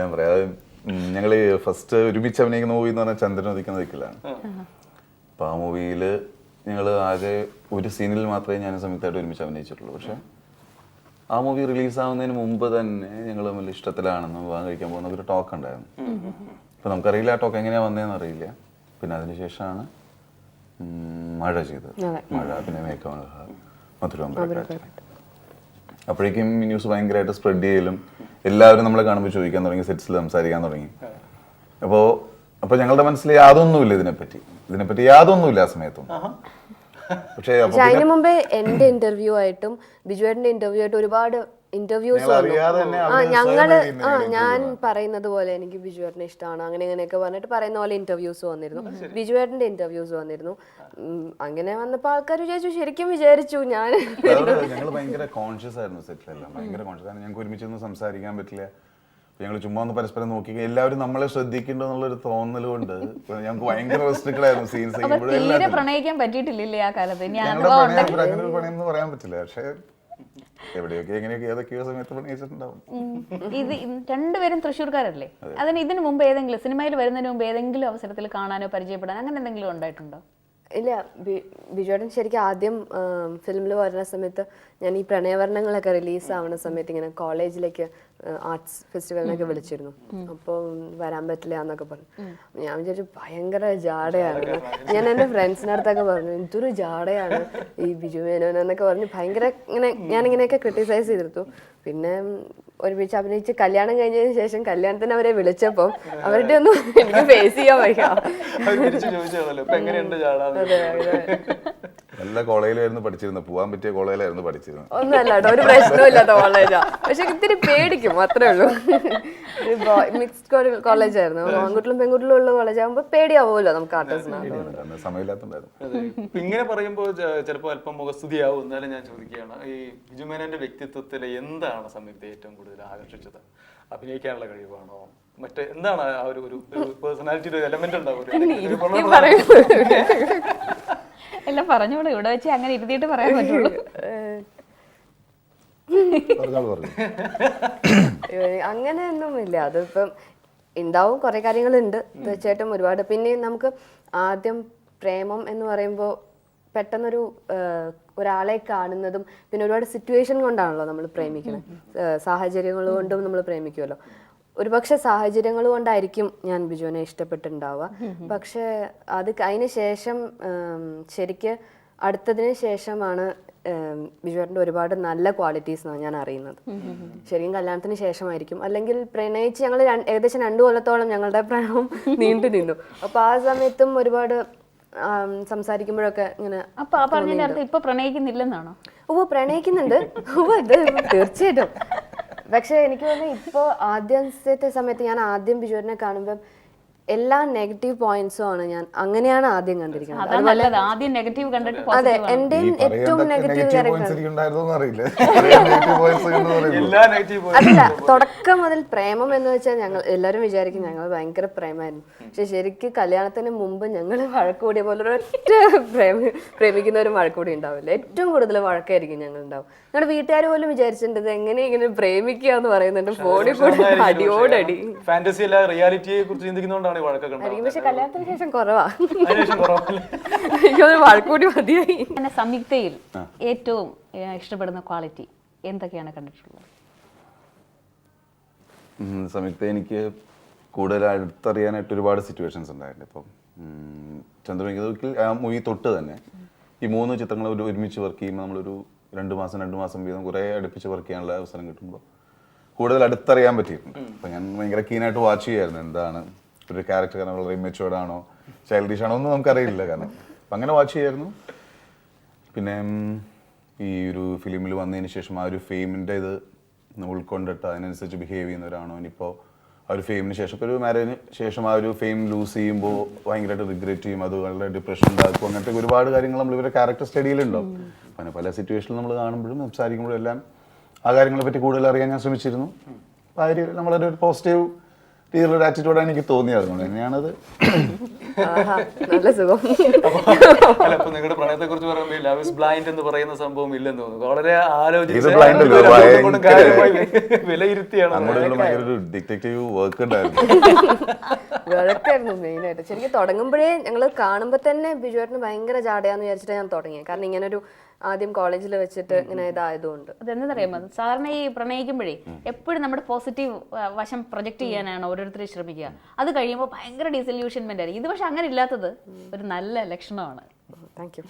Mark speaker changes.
Speaker 1: ഞാൻ പറയാം. അത് ഞങ്ങൾ ഫസ്റ്റ് ഒരുമിച്ച് അഭിനയിക്കുന്ന മൂവി എന്ന് പറഞ്ഞാൽ ചന്ദ്രൻ ഉദിക്കുന്ന ദിക്കിലാണ്. അപ്പൊ ആ മൂവിയിൽ ഞങ്ങൾ ആകെ ഒരു സീനിൽ മാത്രമേ ഞാൻ സംയുക്തമായിട്ട് ഒരുമിച്ച് അഭിനയിച്ചിട്ടുള്ളൂ. പക്ഷേ ആ മൂവി റിലീസ് ആവുന്നതിന് മുമ്പ് തന്നെ ഞങ്ങൾ തമ്മിൽ ഇഷ്ടത്തിലാണെന്ന് വിവാഹം കഴിക്കാൻ പോകുന്ന ഒരു ടോക്ക് ഉണ്ടായിരുന്നു. അപ്പൊ നമുക്കറിയില്ല ആ ടോക്ക് എങ്ങനെയാ വന്നതെന്ന് അറിയില്ല. പിന്നെ അതിനുശേഷമാണ് ശേഷമാണ് മഴ ചെയ്തത്. മഴ പിന്നെ മേഘമഴ മധുരം അപ്പോഴേക്കും ന്യൂസ് ഭയങ്കരമായിട്ട് സ്പ്രെഡ് ചെയ്യലും എല്ലാവരും നമ്മളെ കാണുമ്പോൾ ചോദിക്കാൻ തുടങ്ങി സെറ്റ്സിൽ സംസാരിക്കാൻ തുടങ്ങി. അപ്പോൾ അപ്പോൾ ഞങ്ങളുടെ മനസ്സിൽ യാതൊന്നുമില്ല ഇതിനെപ്പറ്റി. ഇതിനെപ്പറ്റി യാതൊന്നുമില്ല ആ സമയത്തും. പക്ഷേ
Speaker 2: അതിനു മുമ്പേ എന്റെ ഇന്റർവ്യൂ ആയിട്ടും ബിജുവേട്ടന്റെ ഇന്റർവ്യൂ ആയിട്ടും ഒരുപാട് ഇന്റർവ്യൂസ് ആ
Speaker 1: ഞങ്ങൾ
Speaker 2: ആ ഞാൻ പറയുന്നത് പോലെ എനിക്ക് ബിജുവേട്ടനെ ഇഷ്ടമാണ്. അങ്ങനെ ഇങ്ങനെയൊക്കെ പറഞ്ഞിട്ട് പറയുന്ന പോലെ ഇന്റർവ്യൂസ് വന്നിരുന്നു. ബിജുവേട്ടന്റെ ഇന്റർവ്യൂസ് വന്നിരുന്നു. അങ്ങനെ വന്നപ്പോൾ ആൾക്കാർ വിചാരിച്ചു ശരിക്കും വിചാരിച്ചു ഞാൻ.
Speaker 1: ഞങ്ങൾ ഭയങ്കര കോൺഷ്യസ് ആയിരുന്നു സെറ്റിലെല്ലാം ഭയങ്കര കോൺഷ്യസ് ആണ് ഞങ്ങൾക്ക് ഒരുമിച്ചൊന്നും സംസാരിക്കാൻ പറ്റില്ല. ഞങ്ങൾ ചുമ്മാ ഒന്ന് പരസ്പരം നോക്കി എല്ലാവരും നമ്മളെ ശ്രദ്ധിക്കേണ്ടെന്നുള്ളൊരു തോന്നൽ കൊണ്ട് ഞങ്ങൾക്ക് ഭയങ്കര റെസ്ട്രിക്റ്റഡ് ആയിരുന്നു. സീൻസ്.
Speaker 3: പ്രണയിക്കാൻ പറ്റിയിട്ടില്ലേ ആ കാലത്ത്?
Speaker 1: അങ്ങനെ ഒരു പറയാൻ പറ്റില്ല. പക്ഷേ എവിടെയൊക്കെ എങ്ങനെയൊക്കെ ഏതൊക്കെയോ സമയത്ത് പ്രണയിച്ചിട്ടുണ്ടാവും
Speaker 3: ഇത് രണ്ടുപേരും തൃശ്ശൂർക്കാരല്ലേ? അതിന് ഇതിനു മുമ്പ് ഏതെങ്കിലും സിനിമയിൽ വരുന്നതിന് മുമ്പ് ഏതെങ്കിലും അവസരത്തിൽ കാണാനോ പരിചയപ്പെടാനോ അങ്ങനെ എന്തെങ്കിലും ഉണ്ടായിട്ടുണ്ടോ?
Speaker 2: ഇല്ല ബി- ബിജുവേട്ടൻ ശരിക്കും ആദ്യം ഫിലിമിൽ വരുന്ന സമയത്ത് ഞാൻ ഈ പ്രണയവർണങ്ങളൊക്കെ റിലീസ് ആവുന്ന സമയത്ത് ഇങ്ങനെ കോളേജിലേക്ക് ആർട്സ് ഫെസ്റ്റിവലിനൊക്കെ വിളിച്ചിരുന്നു. അപ്പോൾ വരാൻ പറ്റില്ല എന്നൊക്കെ പറഞ്ഞു. ഞാൻ വിചാരിച്ചു ഭയങ്കര ജാടയാണ്. ഞാൻ എന്റെ ഫ്രണ്ട്സിനടുത്തൊക്കെ അടുത്തൊക്കെ പറഞ്ഞു എന്തൊരു ജാടയാണ്. ഈ ബിജു മേനോൻ എന്നൊക്കെ പറഞ്ഞു ഭയങ്കര ഇങ്ങനെ ഞാനിങ്ങനെയൊക്കെ ക്രിട്ടിസൈസ് ചെയ്തിരുന്നു. പിന്നെ ഒരുമിച്ച് അഭിനയിച്ച് കല്യാണം കഴിഞ്ഞതിന് ശേഷം കല്യാണത്തിന് അവരെ വിളിച്ചപ്പോൾ അവരുടെ ഒന്നും എനിക്ക് ഫേസ് ചെയ്യാൻ വയ്യ.
Speaker 1: നല്ല കോളേജിലായിരുന്നു പഠിച്ചിരുന്നത്? പോവാൻ പറ്റിയ കോളേജിലായിരുന്നു പഠിച്ചിരുന്നത്.
Speaker 2: ഒന്നല്ല കേട്ടോ ഒരു പ്രശ്നമില്ലാത്ത കോളേജാ. പക്ഷെ ഇത്തിരി പേടിക്കും അത്രേ ഉള്ളൂ. മിക്സ്ഡ് കോളേജ് ആയിരുന്നു. ആൺകുട്ടികളും പെൺകുട്ടികളും ഉള്ള കോളേജ് ആകുമ്പോൾ പേടിയാവുമല്ലോ നമുക്ക് ആർട്ടിസ്റ്റിനാണ്
Speaker 1: സമയമില്ലാത്തുണ്ടായിരുന്നു
Speaker 4: ഇങ്ങനെ പറയുമ്പോൾ ചിലപ്പോൾ അല്പം മുഖസ്തുതിയാവും. എന്നാലും ഞാൻ ചോദിക്കുകയാണ് ഈ ബിജുമേനന്റെ വ്യക്തിത്വത്തിൽ എന്താണ് സംയുക്ത ഏറ്റവും കൂടുതൽ ആകർഷിച്ചത്? അഭിനയിക്കാനുള്ള കഴിവാണോ? മറ്റേ എന്താണ് ആ ഒരു ഒരു പേഴ്സണാലിറ്റിയുടെ ഒരു എലമെന്റ് ഉണ്ടാവും
Speaker 3: എല്ലാം പറഞ്ഞോളൂ ഇവിടെ വെച്ച് അങ്ങനെ ഇരുത്തിയിട്ട് പറയാൻ പറ്റുള്ളൂ.
Speaker 2: അങ്ങനെയൊന്നുമില്ല. അതിപ്പം ഉണ്ടാവും കുറെ കാര്യങ്ങളുണ്ട് തീർച്ചയായിട്ടും ഒരുപാട്. പിന്നെ നമുക്ക് ആദ്യം പ്രേമം എന്ന് പറയുമ്പോൾ പെട്ടെന്നൊരു ഒരാളെ കാണുന്നതും പിന്നെ ഒരുപാട് സിറ്റുവേഷൻ കൊണ്ടാണല്ലോ നമ്മൾ പ്രേമിക്കുന്നത് സാഹചര്യങ്ങൾ കൊണ്ടും നമ്മൾ പ്രേമിക്കുമല്ലോ. ഒരുപക്ഷെ സാഹചര്യങ്ങൾ കൊണ്ടായിരിക്കും ഞാൻ ബിജുവിനെ ഇഷ്ടപ്പെട്ടിട്ടുണ്ടാവുക. പക്ഷെ അത് അതിന് ശേഷം ശരിക്ക് അടുത്തതിന് ശേഷമാണ് ബിജുവിന്റെ ബിജുവേട്ടന്റെ ഒരുപാട് നല്ല ക്വാളിറ്റീസ് ഞാൻ അറിയുന്നത്. ശരിക്കും കല്യാണത്തിന് ശേഷമായിരിക്കും. അല്ലെങ്കിൽ പ്രണയിച്ച് ഞങ്ങൾ ഏകദേശം രണ്ടു കൊല്ലത്തോളം ഞങ്ങളുടെ പ്രണയം നീണ്ടു നിന്നു. അപ്പൊ ആ സമയത്തും ഒരുപാട് സംസാരിക്കുമ്പോഴൊക്കെ ഇങ്ങനെ
Speaker 3: അപ്പൊ ആ പറഞ്ഞതിന്റെ അർത്ഥം ഇപ്പൊ പ്രണയിക്കുന്നില്ലെന്നാണോ?
Speaker 2: ഓ പ്രണയിക്കുന്നുണ്ട്. ഓ അത് തീർച്ചയായിട്ടും. പക്ഷെ എനിക്ക് തോന്നുന്നു ഇപ്പോ ആദ്യത്തെ സമയത്ത് ഞാൻ ആദ്യം ബിജുവിനെ കാണുമ്പോൾ എല്ലാ നെഗറ്റീവ് പോയിന്റ്സും ആണ് ഞാൻ അങ്ങനെയാണ് ആദ്യം കണ്ടിരിക്കുന്നത്.
Speaker 3: നല്ലത്. ആദ്യം നെഗറ്റീവ് കണ്ടിട്ട്
Speaker 2: അതെ
Speaker 3: positive ആണ്.
Speaker 2: എന്റെയും ഏറ്റവും നെഗറ്റീവ്
Speaker 1: പറയുമ്പോൾ
Speaker 4: എല്ലാ നെഗറ്റീവ്
Speaker 2: അതല്ല തുടക്കം മുതൽ പ്രേമം എന്ന് വെച്ചാൽ ഞങ്ങൾ എല്ലാവരും വിചാരിക്കും ഞങ്ങൾ ഭയങ്കര പ്രേമായിരുന്നു. പക്ഷെ ശരിക്കും കല്യാണത്തിന് മുമ്പ് ഞങ്ങൾ വഴക്കൂടിയ പോലെ ഒരൊറ്റ പ്രേമി പ്രേമിക്കുന്നവരും വഴക്കൂടി ഉണ്ടാവില്ല. ഏറ്റവും കൂടുതൽ വഴക്കായിരിക്കും ഞങ്ങൾ ഉണ്ടാവും ഞങ്ങളുടെ വീട്ടുകാർ പോലും വിചാരിച്ചിട്ടുണ്ട് എങ്ങനെ ഇങ്ങനെ പ്രേമിക്കുക എന്ന് പറയുന്നുണ്ട് ഫോണിൽ കൂടെ അടിയോടടി.
Speaker 4: ഫാന്റസി അല്ല റിയാലിറ്റിയെ കുറിച്ച് ചിന്തിക്കുന്നതുകൊണ്ടാണ് ഈ വഴക്കൊക്കെ
Speaker 2: പക്ഷെ കല്യാണത്തിന് ശേഷം കുറവാ. എനിക്കൊരു വഴക്കൂടി മതിയായി.
Speaker 3: എന്നെ സംയുക്തയിൽ ഏറ്റവും ഇഷ്ടപ്പെടുന്ന ക്വാളിറ്റി എന്തൊക്കെയാണ് കണ്ടിട്ടുള്ളത്?
Speaker 1: സംയുക്ത എനിക്ക് കൂടുതൽ അടുത്തറിയാനായിട്ട് ഒരുപാട് സിറ്റുവേഷൻസ് ഉണ്ടായിട്ടുണ്ട്. ഇപ്പം ചന്ദ്രമേഖലത്തിൽ ആ മൂവി തൊട്ട് തന്നെ ഈ മൂന്ന് ചിത്രങ്ങൾ ഒരു ഒരുമിച്ച് വർക്ക് ചെയ്യുമ്പോൾ നമ്മളൊരു രണ്ട് മാസം രണ്ട് മാസം വീതം കുറേ അടുപ്പിച്ച് വർക്ക് ചെയ്യാനുള്ള അവസരം കിട്ടുമ്പോൾ കൂടുതൽ അടുത്തറിയാൻ പറ്റിയിട്ടുണ്ട്. അപ്പം ഞാൻ ഭയങ്കര കീനായിട്ട് വാച്ച് ചെയ്യായിരുന്നു. എന്താണ് ഒരു ക്യാരക്ടർ കാരണം വളരെ ഇമ്മച്ചുവേർഡ് ആണോ ചൈൽഡിഷ് ആണോ ഒന്നും നമുക്കറിയില്ല. കാരണം അപ്പം അങ്ങനെ വാച്ച് ചെയ്യായിരുന്നു. പിന്നെ ഈ ഒരു ഫിലിമിൽ വന്നതിന് ശേഷം ആ ഒരു ഫെയിമിന്റെ ഇത് ഉൾക്കൊണ്ടിട്ട് അതിനനുസരിച്ച് ബിഹേവ് ചെയ്യുന്നവരാണോ? ഇനിയിപ്പോൾ ആ ഒരു ഫെയിമിന് ശേഷം ഒരു മാരേജിന് ശേഷം ആ ഒരു ഫെയിം ലൂസ് ചെയ്യുമ്പോൾ ഭയങ്കരമായിട്ട് റിഗ്രറ്റ് ചെയ്യും. അത് വളരെ ഡിപ്രഷൻ ഉണ്ടാക്കും. അങ്ങനത്തെ ഒരുപാട് കാര്യങ്ങൾ നമ്മൾ ഇവരുടെ ക്യാരക്ടർ സ്റ്റഡിയിലുണ്ടാവും അങ്ങനെ പല സിറ്റുവേഷനിൽ നമ്മൾ കാണുമ്പോഴും സംസാരിക്കുമ്പോഴും എല്ലാം ആ കാര്യങ്ങളെ പറ്റി കൂടുതൽ അറിയാൻ ഞാൻ ശ്രമിച്ചിരുന്നു. ആ ഒരു നമ്മളൊരു പോസിറ്റീവ് രീതിയിലുള്ള ആറ്റിറ്റ്യൂഡാണ് എനിക്ക് തോന്നിയത്. അതുകൊണ്ട് തന്നെയാണത്.
Speaker 2: ആഹാ, നല്ല സുഖം.
Speaker 4: അല്ല ഇപ്പൊ നിങ്ങളുടെ പ്രണയത്തെ കുറിച്ച് പറയുമ്പോൾ ലവ് ഇസ് ബ്ലൈൻഡ് എന്ന് പറയുന്ന സംഭവം ഇല്ലെന്ന് തോന്നുന്നു. വളരെ ആലോചിച്ച്
Speaker 1: ഇത് blind അല്ല,
Speaker 4: അങ്ങോട്ടും
Speaker 1: ഭയങ്കര-
Speaker 4: കാര്യമായി വി- വിലയിരുത്തിയാണ്.
Speaker 1: അങ്ങോട്ടും ഇങ്ങോട്ടും ഭയങ്കര ഒരു ഡിറ്റക്റ്റീവ് വർക്ക് ഉണ്ടായിരുന്നു.
Speaker 2: വഴക്കായിരുന്നു മെയിനായിട്ട്. ശരിക്കും തുടങ്ങുമ്പോഴേ ഞങ്ങൾ കാണുമ്പോൾ തന്നെ ബിജുവേട്ടന് ഭയങ്കര ജാടയാന്ന് വിചാരിച്ചിട്ട് ഞാൻ തുടങ്ങിയത് കാരണം ഇങ്ങനെ ഒരു ആദ്യം കോളേജിൽ വെച്ചിട്ട് ഇങ്ങനെ ഇതായതുകൊണ്ട്.
Speaker 3: അതെന്താ സാറിന് ഈ പ്രണയിക്കുമ്പോഴേ എപ്പോഴും നമ്മുടെ പോസിറ്റീവ് വശം പ്രൊജക്ട് ചെയ്യാനാണ് ഓരോരുത്തരും ശ്രമിക്കുക. അത് കഴിയുമ്പോൾ ഭയങ്കര ഡിസൊല്യൂഷൻമെന്റ് ആയിരിക്കും. ഇത് പക്ഷെ അങ്ങനെ ഇല്ലാത്തത് ഒരു നല്ല ലക്ഷണമാണ്.
Speaker 2: Thank you.